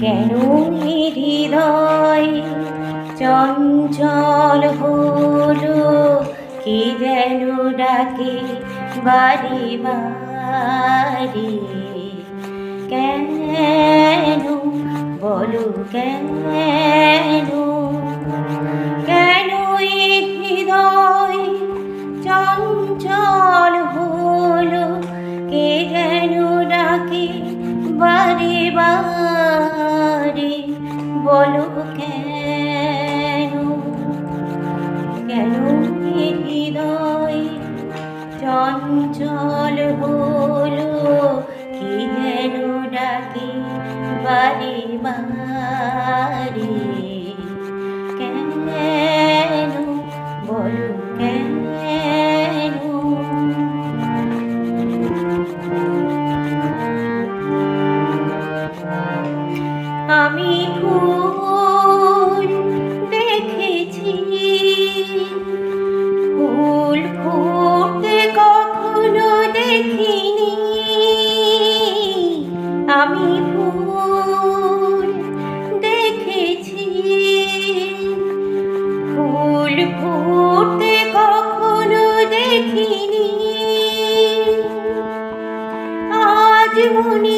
কেন হৃদয় চঞ্চল হলো? কি যেন ডাকে বাড়ি বাড়ি? কেন? বলো কেন? বারে বারে বলো কেন? কেন হৃদয় চঞ্চল হলো? কি যেন ডাকে বারে বারে আমি দেখেছি। কখনো আমি দেখেছি। কখনো দেখিনি। আজ মনে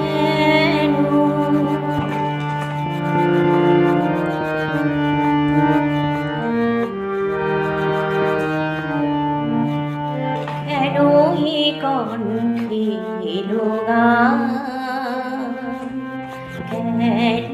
কেন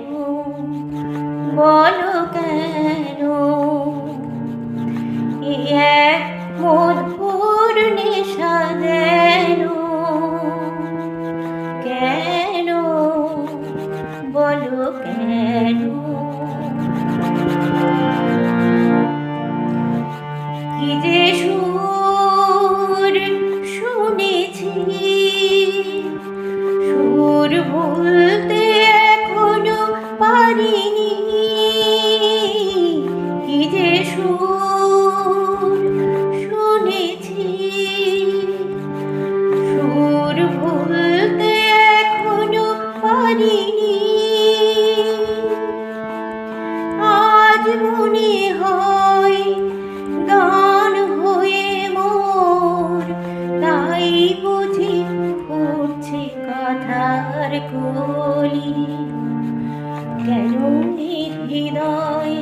হৃদয়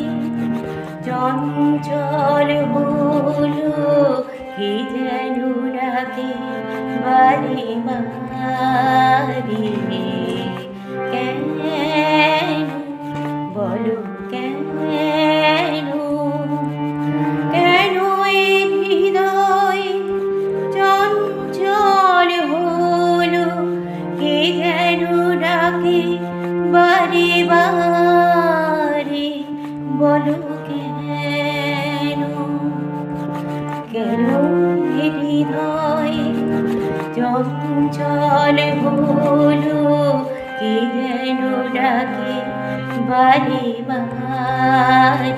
চঞ্চল হলো কি যেন ডাকে বারে বারে। কেন কে যেন ডাকে বাড়ি বারে